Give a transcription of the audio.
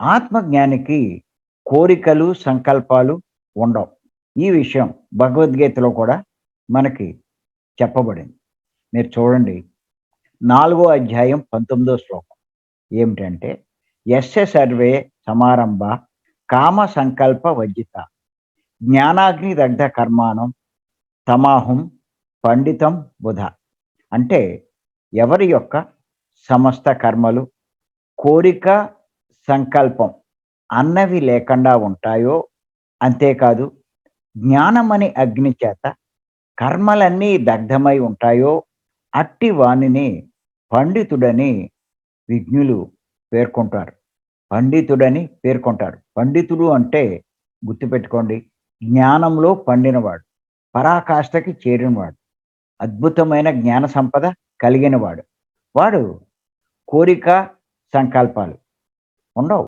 ఆత్మజ్ఞానికి కోరికలు సంకల్పాలు ఉండవు. ఈ విషయం భగవద్గీతలో కూడా మనకి చెప్పబడింది. మీరు చూడండి నాలుగో అధ్యాయం పంతొమ్మిదో శ్లోకం. ఏమిటంటే ఎస్య సర్వే సమారంభ కామ సంకల్ప వజ్జిత జ్ఞానాగ్ని దగ్ధ కర్మాణం తమాహం పండితం బుధ. అంటే ఎవరి యొక్క సమస్త కర్మలు కోరిక సంకల్పం అన్నవి లేకుండా ఉంటాయో? అంతేకాదు జ్ఞానమని అగ్ని చేత కర్మలన్నీ దగ్ధమై ఉంటాయో? అట్టి వాణిని పండితుడని విజ్ఞులు పేర్కొంటారు. పండితుడని పేర్కొంటారు. పండితుడు అంటే గుర్తుపెట్టుకోండి జ్ఞానంలో పండినవాడు పరాకాష్ఠకి చేరినవాడు అద్భుతమైన జ్ఞాన సంపద కలిగినవాడు. వాడు కోరిక సంకల్పాలు ఉండవు